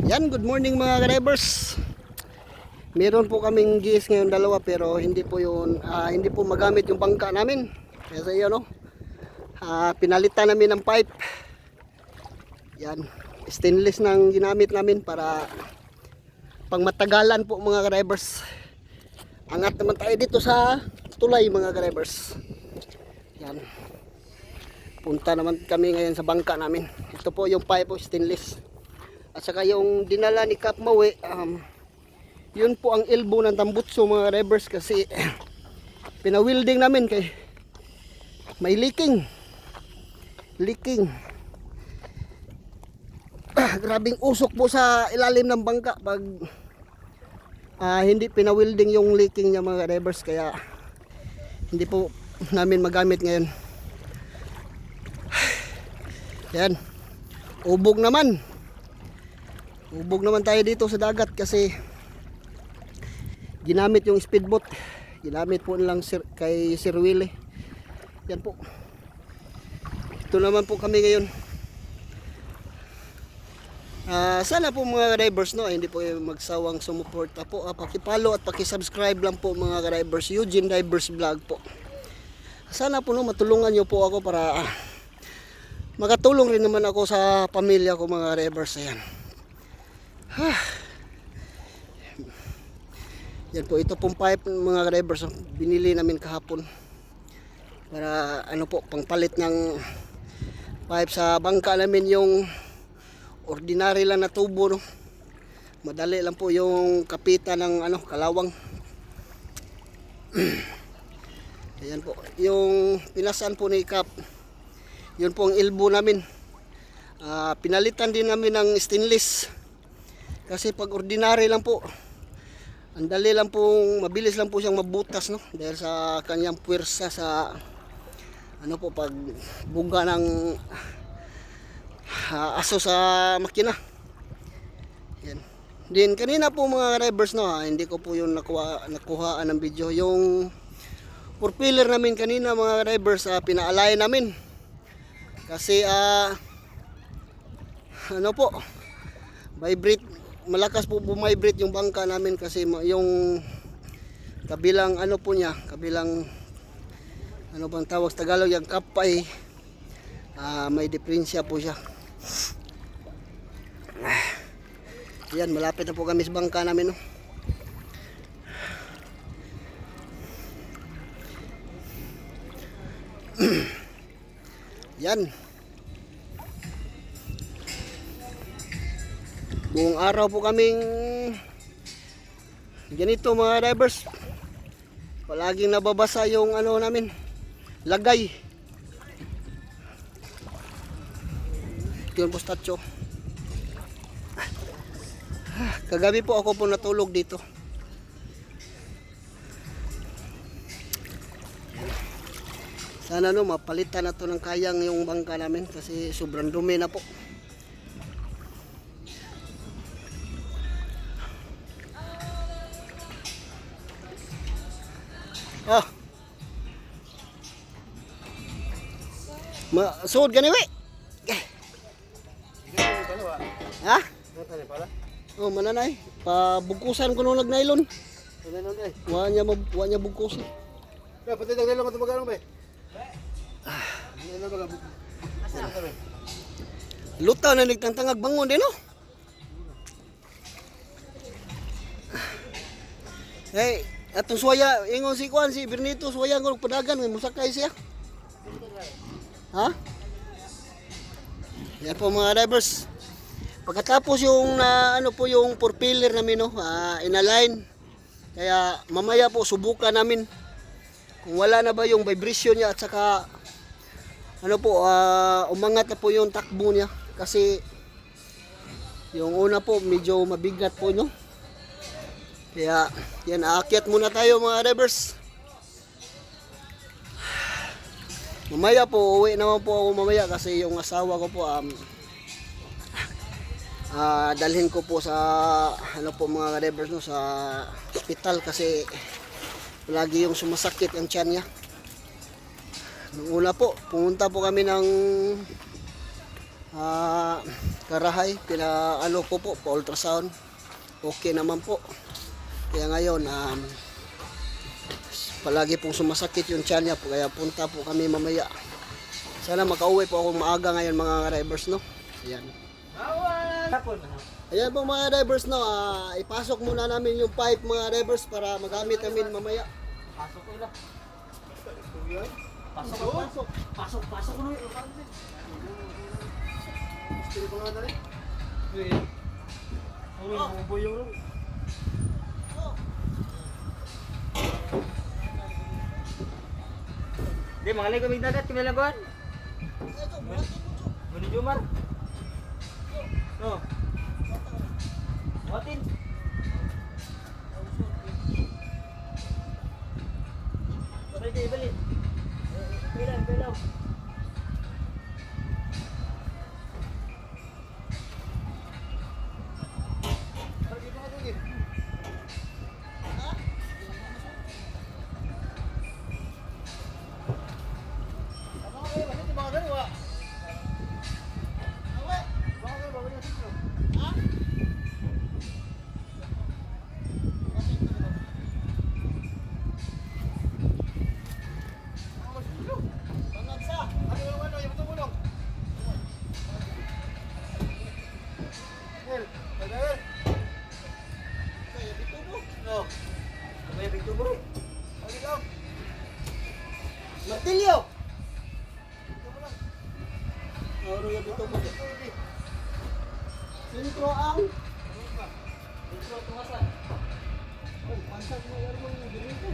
Yan, good morning mga drivers. Meron po kaming GS ngayon dalawa pero hindi po yun, ah, hindi po magamit yung bangka namin. Kasi yun, no? Ah, pinalitan namin ng pipe. Yan, stainless nang ginamit namin para pang matagalan po mga drivers. Angat naman tayo dito sa tulay mga drivers. Yan. Punta naman kami ngayon sa bangka namin. Ito po yung pipe po stainless. At saka yung dinala ni Kap Maui, um, yun po ang elbow ng tambutso mga drivers kasi pinawilding namin kay may leaking. Leaking. Ah, grabing usok po sa ilalim ng bangka pag ah, hindi pinawilding yung leaking niya mga drivers kaya hindi po namin magamit ngayon. Yan. Ubog naman. Ubog naman tayo dito sa dagat kasi ginamit yung speedboat. Ginamit po nilang sir, kay Sir Willie. Yan po. Ito naman po kami ngayon. Ah, sana po mga drivers no, hindi po yung magsawang sumuporta po. Ah, paki-follow at paki-subscribe lang po mga drivers. Eugene Divers Vlog po. Sana po no matulungan niyo po ako para ah, makatulong rin naman ako sa pamilya ko mga drivers ayan. Ah. Yan po, ito pong pipe mga drivers, binili namin kahapon. Para ano po, pangpalit ng pipe sa bangka namin yung ordinary lang na tubo. No? Madali lang po yung kapitan ng ano, kalawang. Ayan po, yung pinasan po ni Kap, yun po ang ilbo namin. Ah, pinalitan din namin ng stainless. Kasi pag ordinary lang po, ang dali lang pong, mabilis lang po siyang mabutas, no? Dahil sa kanyang puwersa sa, ano po, pag buga ng ah, aso sa makina. Yan. Din, kanina po mga drivers, no, ah, hindi ko po yung nakuha, nakuhaan ng video. Yung propeller namin kanina mga drivers, ah, pinaalay namin. Kasi, ah, ano po, vibrate malakas po bumibrate yung bangka namin kasi yung kabilang ano po niya, kabilang ano bang tawag sa Tagalog yung kapay ah, may diferensya po siya. Yan, malapit na po kami sa bangka namin no. Yan. Buong araw po kaming ganito mga divers. Palaging nababasa yung ano namin, lagay. Ito yung postatyo. Ah, Kagabi po ako po natulog dito. Sana no, mapalitan na to ng kayang yung bangka namin kasi sobrang dumi na po. Ah. Ma suod gani we. Ha? Oh, mananay. Pabugkusan ko nung nag-nylon. Wa niya wa niya bugkusan. Luta na nagtangtangag bangon din no. Hey, atong suwaya, ingon si Kwan, si Bernito, suwaya ko padagan, may musakay siya. Ha? Yan po mga drivers. Pagkatapos yung na ano po yung propeller namin no, ah, inalign. Kaya mamaya po subukan namin kung wala na ba yung vibration niya at saka ano po ah, umangat na po yung takbo niya kasi yung una po medyo mabigat po no. Kaya yan aakyat muna tayo mga drivers. Mamaya po, uwi naman po ako mamaya kasi yung asawa ko po um, ah, dalhin ko po sa ano po mga drivers no sa hospital kasi lagi yung sumasakit ang tiyan niya. Nung una po, pumunta po kami ng ah, karahay, pina ano po po, pa ultrasound. Okay naman po. Kaya ngayon, um, palagi pong sumasakit yung tiyan niya, kaya punta po kami mamaya. Sana makauwi po ako maaga ngayon mga drivers, no? Ayan. Ayan po mga drivers, no? ah, ipasok muna namin yung pipe mga drivers para magamit namin mamaya. Pasok ko lang. Pasok, pasok. Pasok, pasok ko na. Gusto ko nga na rin. Uy, bubo yung ro. Di, mga lego may dagat, kami lang kuhan. Muni Jumar. Sintro ang... Bigto tungasan. Oh, pansag mo yan mo yung dito.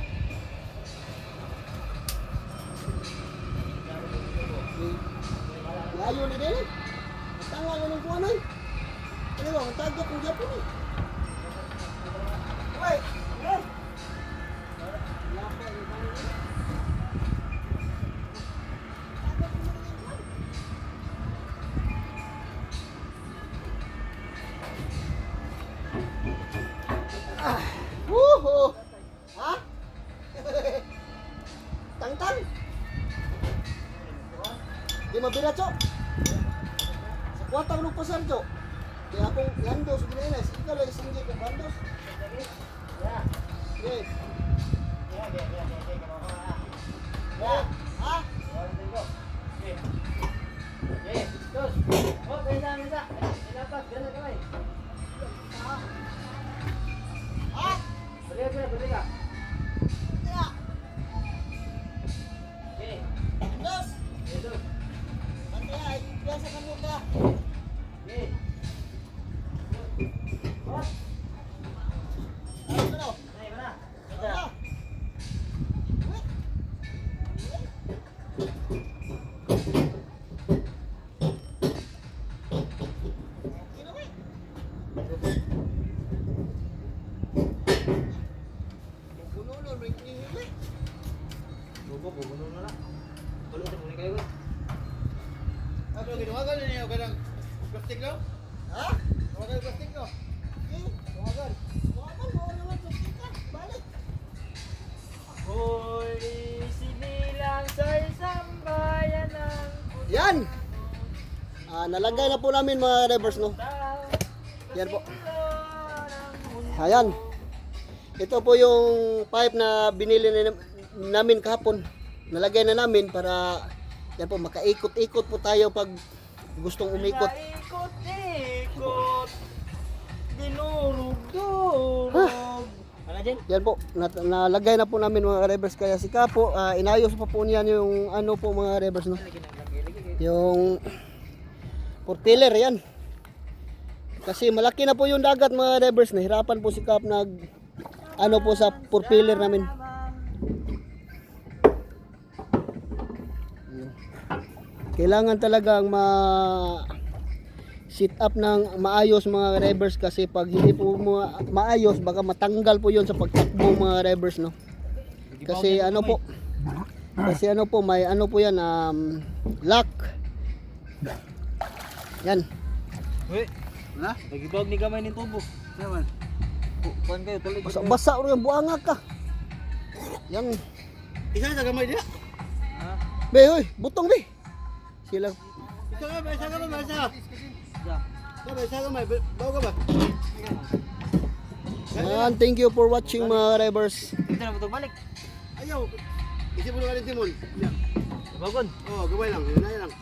Layo ni din eh. Tanga ko ng kuwanan. Ano ba, matagap ng Japon eh. Di mabira, Chok. Sa kwarta ko pasar, Chok. Kaya akong landos, ginayanas. Ikaw lang isang jeep ng landos. Ya. Okay. Ya, ya, ya, ya, ya, Ano ginawa ka kadang plastic lang? Ha? Kayo plastic no? Eh, tawagan. Tawagan, bawal naman. Balik. Hoy, sinilang sa isang bayan ng Yan! Ah, nalagay na po namin mga drivers, no? Yan po. Ayan. Ito po yung pipe na binili na, namin kahapon. Nalagay na namin para yan po makaikot-ikot po tayo pag gustong umikot. Ikot-ikot. Dinurog-durog. Ano dyan? Yan po, nat- nalagay na po namin mga drivers kaya si Kapo, ah, inayos pa po niyan yung ano po mga drivers no. Yung portiller yan. Kasi malaki na po yung dagat mga drivers, nahirapan po si Kap nag ano po sa portiller namin. Kailangan talagang ma sit up ng maayos mga drivers kasi pag hindi po maayos baka matanggal po yon sa pagtakbo mga drivers no. Kasi ano po kasi ano po may ano po yan um, lock. Yan. Uy, Ha? nagibawag ni gamay ni tubo. Naman. Kuhan kayo, tuloy. Basa basa ro yung buanga ka. Yan. Isa sa gamay dia. Ha? Be, hoy, butong be. Sila Isa ka ba? Isa ka ba? Isa. Isa ba? Isa ka ba? Bawa ka ba? Ayan, thank you for watching mga drivers. Dito na mo balik. Ayaw. Isip mo na ka rin Timon. Bagon. Oo, gawin lang. Yun lang.